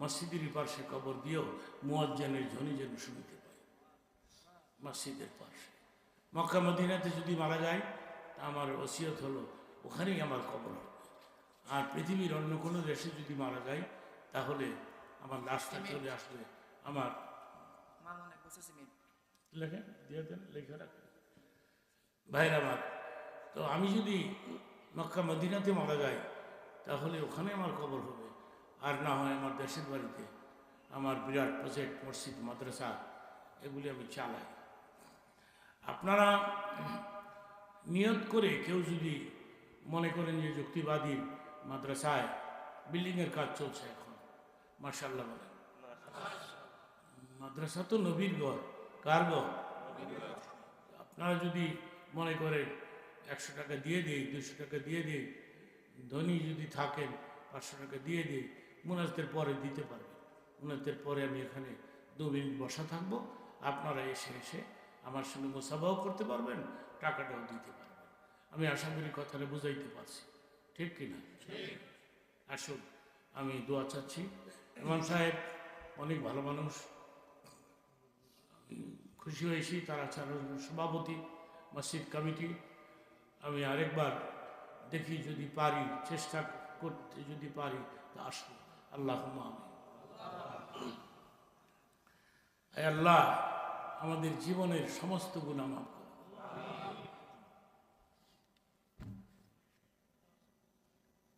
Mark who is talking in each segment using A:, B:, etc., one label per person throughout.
A: মসজিদের পাশে কবর দিয়েও মুয়াজ্জানের ধ্বনি যেন শুনতে পাই। মসজিদের পাশে। মক্কা মদিনাতে যদি মারা যায় তা আমার ওসিয়ত হলো ওখানেই আমার কবর হবে। আর পৃথিবীর অন্য কোনো দেশে যদি মারা যায় তাহলে আমার লাশটা চলে আসবে আমার লেখেন দিয়ে দেন লেখা রাখেন। ভাইরা আমার তো আমি যদি মক্কা মদিনাতে মারা যাই তাহলে ওখানে আমার কবর হবে। আর না হয় আমার দেশের বাড়িতে আমার বিরাট প্রজেক্ট মসজিদ, মাদ্রাসা, এগুলি আমি চালাই। আপনারা নিয়ত করে কেউ যদি মনে করেন যে যুক্তিবাদী মাদ্রাসায় বিল্ডিংয়ের কাজ চলছে এখন মার্শাল্লাহ বলেন। মাদ্রাসা তো নবীর ঘর, কার ঘর? আপনারা যদি মনে করেন একশো টাকা দিয়ে দিই, দুশো টাকা দিয়ে দিই, ধনী যদি থাকেন, পাঁচশো টাকা দিয়ে দিই মুনাজদের পরে দিতে পারবেন মুনাজদের পরে আমি এখানে দু মিনিট বসা থাকব। আপনারা এসে এসে আমার সঙ্গে মোসাবাও করতে পারবেন, টাকাটাও দিতে পারবেন। আমি আশা করি কথাটা বুঝাইতে পারছি। ঠিক কিনা আসুন, আমি দোয়া চাচ্ছি। ইমাম সাহেব, অনেক ভালো মানুষ। খুশি হয়েছি, তারা সভাপতি, মসজিদ কমিটি। আমি আরেকবার দেখি যদি পারি, চেষ্টা করতে যদি পারি, তা আসব আল্লাহ আল্লাহ আমাদের জীবনের সমস্ত গুণা মাফ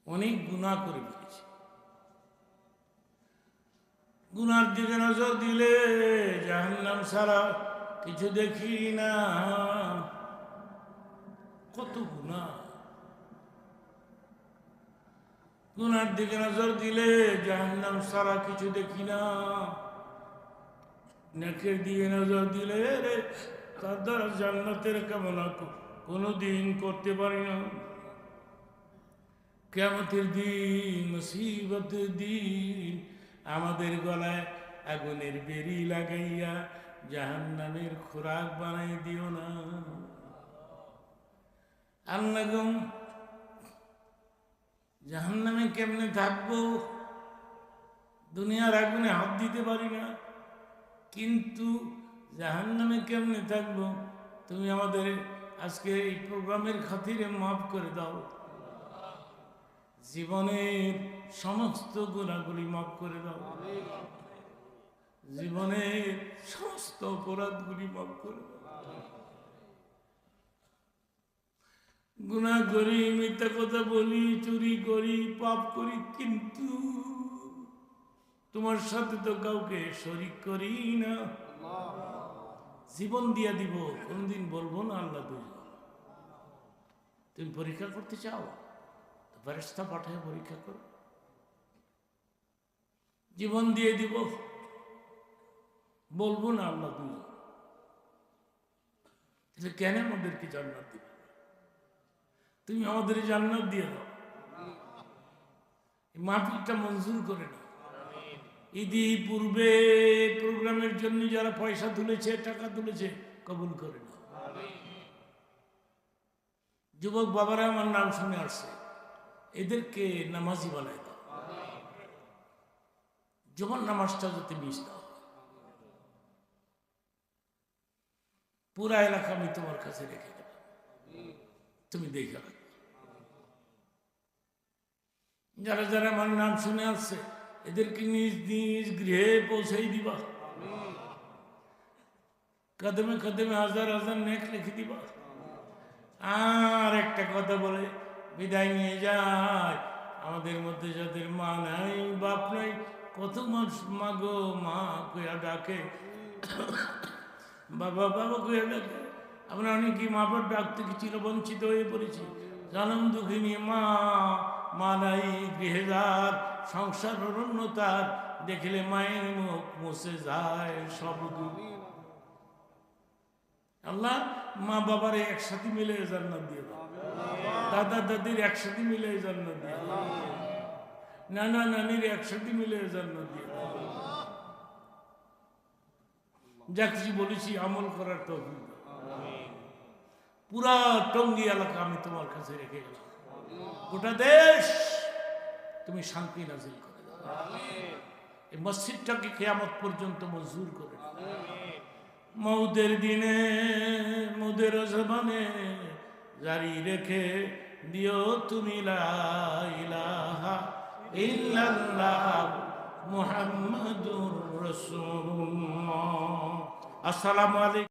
A: অনেক গুণা করে ফেলেছি গুনার দিকে নজর দিলে জাহান্নাম সারা কিছু দেখি না কত গুণা গুনার দিকে নজর দিলে জাহান্নাম সারা কিছু দেখি না। নেকের দিকে নজর দিলে রে, তার দ্বারা জান্নাতের কামনা কোনো দিন করতে পারি না। কেমতের দিন, মুসিবতের দিন, আমাদের গলায় আগুনের বেরি লাগাইয়া জাহান্নামের খোরাক বানাই দিও না। আল্লাগম জাহান্নামে কেমনে থাকব? দুনিয়ার আগুনে হাত দিতে পারি না। কিন্তু জাহান্নামে কেমনে থাকব? তুমি আমাদের আজকে এই প্রোগ্রামের খাতিরে মাফ করে দাও। জীবনের সমস্ত গুণাগুলি মাফ করে দাও। জীবনের সমস্ত অপরাধগুলি মাফ করে দাও। গুণা করি মিথ্যা কথা বলি, চুরি করি, পাপ করি, কিন্তু তোমার সাথে তো কাউকে শরিক করি না। জীবন দিয়া দিব, কোনদিন বলব না আল্লাহ তুমি পরীক্ষা করতে চাও? ফেরেস্তা পাঠায় পরীক্ষা করো। জীবন দিয়ে দিব, বলব না আল্লাহ দুজন কেন আমাদেরকে জান্নাত দিবে? তুমি আমাদের জান্নাত দিয়ে দাও। মাহফিলটা মঞ্জুর করে না ঈদি পূর্বে প্রোগ্রামের জন্য যারা পয়সা তুলেছে, টাকা তুলেছে, কবুল করে না যুবক বাবারা, আমার নাম শুনে আসছে। এদেরকে নামাজি বানায় দাও। জমান নামাজটা যাতে মিস দাও পুরা এলাকা আমি তোমার কাছে রেখে দেব। তুমি দেখে যারা যারা আমার নাম শুনে আসছে, এদেরকে নিজ নিজ গৃহে পৌঁছাই দিবা। কদমে কদমে হাজার হাজার নেক লিখে দিবা। আর একটা কথা বলে, বিদায় নিয়ে যায়। আমাদের মধ্যে যাদের মা নাই, বাপ নাই, কত মানুষ মা গো, মা কইয়া ডাকে। বাবা বাবা কইয়া ডাকে। আমরা অনেকেই মা বাবার ডাক থেকে চিরবঞ্চিত হয়ে পড়েছি। জনম দুঃখিনী মা মা নাই গৃহেদার সংসার অরণ্যতার দেখলে মায়ের মুখ মুছে যায় সব আল্লাহ মা বাবার একসাথে মিলে জান্নাত দিয়ে দাও। দাদা দাদির একসাথে মিলে জান্নাত দিয়ে নানা নানির একসাথে মিলে জান্নাত দিয়ে যা কিছু বলেছি আমল করার তো পুরা টঙ্গি এলাকা আমি তোমার কাছে রেখে গেলাম। গোটা দেশ তুমি শান্তি নাজিল করে। এই মসজিদটাকে কেয়ামত পর্যন্ত মজুর করে মৌদের দিনে মোদের জবানে জারি রেখে দিও তুমি লা ইলাহা ইল্লাল্লাহ মুহাম্মাদুর রাসূলুল্লাহ। আসসালামু আলাইকুম।